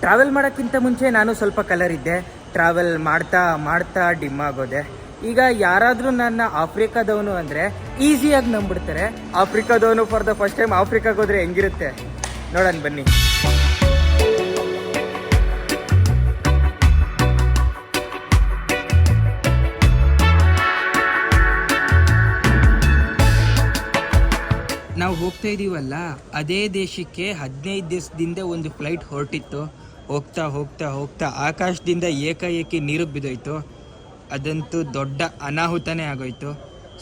Travel ಮಾಡೋಕ್ಕಿಂತ ಮುಂಚೆ ನಾನು ಸ್ವಲ್ಪ ಕಲರ್ ಇದ್ದೆ. ಟ್ರಾವೆಲ್ ಮಾಡ್ತಾ ಮಾಡ್ತಾ ಡಿಮ್ ಆಗೋದೆ. ಈಗ ಯಾರಾದರೂ ನನ್ನ ಆಫ್ರಿಕಾದವನು ಅಂದರೆ ಈಸಿಯಾಗಿ ನಂಬಿಡ್ತಾರೆ. ಆಫ್ರಿಕಾದವನು ಫಾರ್ ದ ಫಸ್ಟ್ ಟೈಮ್ ಆಫ್ರಿಕಾಗೆ ಹೋದ್ರೆ ಹೆಂಗಿರುತ್ತೆ? ನೋಡೋಣ ಬನ್ನಿ. ನಾವು ಹೋಗ್ತಾ ಇದೀವಲ್ಲ, ಅದೇ ದೇಶಕ್ಕೆ ಹದಿನೈದು ದಿವಸದಿಂದ ಒಂದು ಫ್ಲೈಟ್ ಹೊರಟಿತ್ತು. ಹೋಗ್ತಾ ಹೋಗ್ತಾ ಹೋಗ್ತಾ ಆಕಾಶದಿಂದ ಏಕಾಏಕಿ ನೀರು ಬಿದ್ದೋಯ್ತು. ಅದಂತೂ ದೊಡ್ಡ ಅನಾಹುತನೇ ಆಗೋಯ್ತು.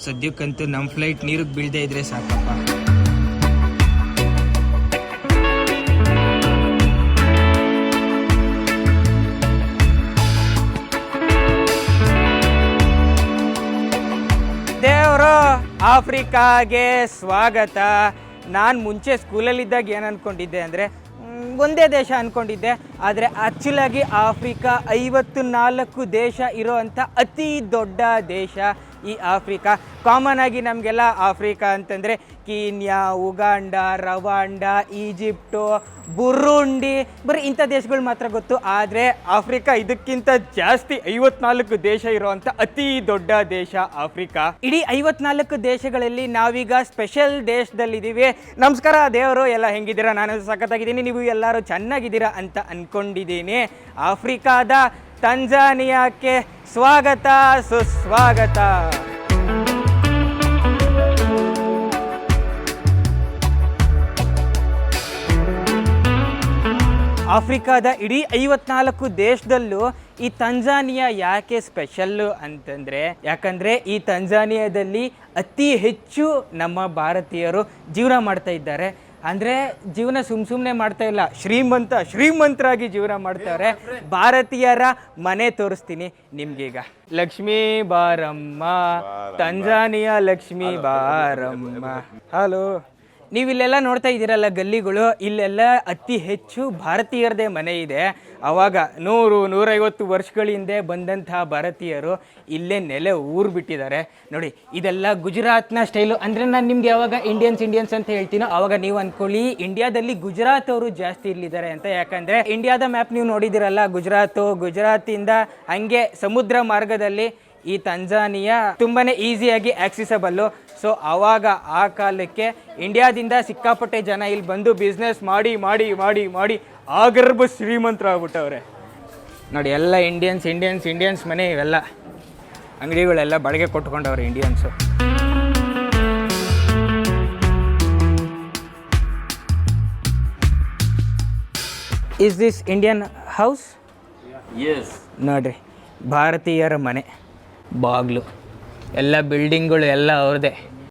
ಸದ್ಯಕ್ಕಂತೂ ನಮ್ಮ ಫ್ಲೈಟ್ ನೀರಿಗೆ ಬೀಳದೇ ಇದ್ರೆ ಸಾಕಪ್ಪ. ಆಫ್ರಿಕಾಗೆ ಸ್ವಾಗತ. ನಾನು ಮುಂಚೆ ಸ್ಕೂಲಲ್ಲಿದ್ದಾಗ ಏನು ಅಂದ್ಕೊಂಡಿದ್ದೆ ಅಂದರೆ ಒಂದೇ ದೇಶ ಅಂದ್ಕೊಂಡಿದ್ದೆ ಆದರೆ ಆ್ಯಕ್ಚುಲಾಗಿ ಆಫ್ರಿಕಾ ಐವತ್ತು ನಾಲ್ಕು ದೇಶ ಇರೋವಂಥ ಅತಿ ದೊಡ್ಡ ದೇಶ. ಈ ಆಫ್ರಿಕಾ. ಕಾಮನ್ ಆಗಿ ನಮಗೆಲ್ಲ ಆಫ್ರಿಕಾ ಅಂತಂದರೆ Kenya, Uganda, Rwanda, Egypt, Burundi. ಬರೀ ಇಂಥ ದೇಶಗಳು ಮಾತ್ರ ಗೊತ್ತು. ಆದರೆ ಆಫ್ರಿಕಾ ಇದಕ್ಕಿಂತ ಜಾಸ್ತಿ ಐವತ್ನಾಲ್ಕು ದೇಶ ಇರುವಂಥ ಅತಿ ದೊಡ್ಡ ದೇಶ ಆಫ್ರಿಕಾ. ಇಡೀ ಐವತ್ನಾಲ್ಕು ದೇಶಗಳಲ್ಲಿ ನಾವೀಗ ಸ್ಪೆಷಲ್ ದೇಶದಲ್ಲಿದ್ದೀವಿ. ನಮಸ್ಕಾರ ದೇವರು, ಎಲ್ಲ ಹೆಂಗಿದ್ದೀರಾ? ನಾನು ಸಖತ್ತಾಗಿದ್ದೀನಿ. ನೀವು ಎಲ್ಲರೂ ಚೆನ್ನಾಗಿದ್ದೀರಾ ಅಂತ ಅಂದ್ಕೊಂಡಿದ್ದೀನಿ ಆಫ್ರಿಕಾದ ತಂಜಾನಿಯಾಕ್ಕೆ ಸ್ವಾಗತ, ಸುಸ್ವಾಗತ. ಆಫ್ರಿಕಾದ ಇಡೀ ಐವತ್ನಾಲ್ಕು ದೇಶದಲ್ಲೂ ಈ ತಂಜಾನಿಯಾ ಯಾಕೆ ಸ್ಪೆಷಲ್ಲು ಅಂತಂದರೆ, ಯಾಕಂದರೆ ಈ ತಂಜಾನಿಯಾದಲ್ಲಿ ಅತಿ ಹೆಚ್ಚು ನಮ್ಮ ಭಾರತೀಯರು ಜೀವನ ಮಾಡ್ತಾ ಇದ್ದಾರೆ. ಅಂದರೆ ಜೀವನ ಸುಮ್ ಸುಮ್ನೆ ಮಾಡ್ತಾ ಇಲ್ಲ. ಶ್ರೀಮಂತ ಶ್ರೀಮಂತರಾಗಿ ಜೀವನ ಮಾಡ್ತಾರೆ ಭಾರತೀಯರ ಮನೆ ತೋರಿಸ್ತೀನಿ ನಿಮ್ಗೀಗ. ಲಕ್ಷ್ಮೀ ಬಾರಮ್ಮ. ತಂಜಾನಿಯಾ ಲಕ್ಷ್ಮೀ ಬಾರಮ್ಮ. ಹಲೋ. ನೀವು ಇಲ್ಲೆಲ್ಲ ನೋಡ್ತಾ ಇದ್ದೀರಲ್ಲ ಗಲ್ಲಿಗಳು, ಇಲ್ಲೆಲ್ಲ ಅತಿ ಹೆಚ್ಚು ಭಾರತೀಯರದೇ ಮನೆ ಇದೆ. ಅವಾಗ ನೂರು, ನೂರೈವತ್ತು ವರ್ಷಗಳ ಹಿಂದೆ ಬಂದಂತಹ ಭಾರತೀಯರು ಇಲ್ಲೇ ನೆಲೆ ಊರು ಬಿಟ್ಟಿದ್ದಾರೆ. ನೋಡಿ, ಇದೆಲ್ಲ ಗುಜರಾತ್ನ ಸ್ಟೈಲು ಅಂದರೆ ನಾನು ನಿಮ್ಗೆ ಯಾವಾಗ ಇಂಡಿಯನ್ಸ್ ಇಂಡಿಯನ್ಸ್ ಅಂತ ಹೇಳ್ತೀನೋ ಆವಾಗ ನೀವು ಅಂದ್ಕೊಳ್ಳಿ ಇಂಡಿಯಾದಲ್ಲಿ ಗುಜರಾತ್ ಅವರು ಜಾಸ್ತಿ ಇಲ್ಲಿದ್ದಾರೆ ಅಂತ. ಯಾಕಂದರೆ ಇಂಡಿಯಾದ ಮ್ಯಾಪ್ ನೀವು ನೋಡಿದಿರಲ್ಲ ಗುಜರಾತು, ಗುಜರಾತಿಂದ ಹಂಗೆ ಸಮುದ್ರ ಮಾರ್ಗದಲ್ಲಿ ಈ ತಂಜಾನಿಯಾ ತುಂಬಾನೇ ಈಸಿಯಾಗಿ ಆಕ್ಸಿಸಬಲ್ಲು. ಸೊ ಆವಾಗ ಆ ಕಾಲಕ್ಕೆ ಇಂಡಿಯಾದಿಂದ ಸಿಕ್ಕಾಪಟ್ಟೆ ಜನ ಇಲ್ಲಿ ಬಂದು ಬಿಸ್ನೆಸ್ ಮಾಡಿ ಮಾಡಿ ಮಾಡಿ ಮಾಡಿ ಆಗರ್ಭ ಶ್ರೀಮಂತರಾಗ್ಬಿಟ್ಟವ್ರೆ. ನೋಡಿ ಎಲ್ಲ ಇಂಡಿಯನ್ಸ್ ಇಂಡಿಯನ್ಸ್ ಇಂಡಿಯನ್ಸ್ ಮನೆ ಇವೆಲ್ಲ. ಅಂಗಡಿಗಳೆಲ್ಲ ಬಾಡಿಗೆ ಕೊಟ್ಕೊಂಡವ್ರೆ Indians is this Indian house yes ನೋಡ್ರಿ ಭಾರತೀಯರ ಮನೆ. ಬಾಗ್ಲು. ಎಲ್ಲ ಬಿಲ್ಡಿಂಗ್ಗಳು ಎಲ್ಲ ಅವ್ರದ್ದೇ.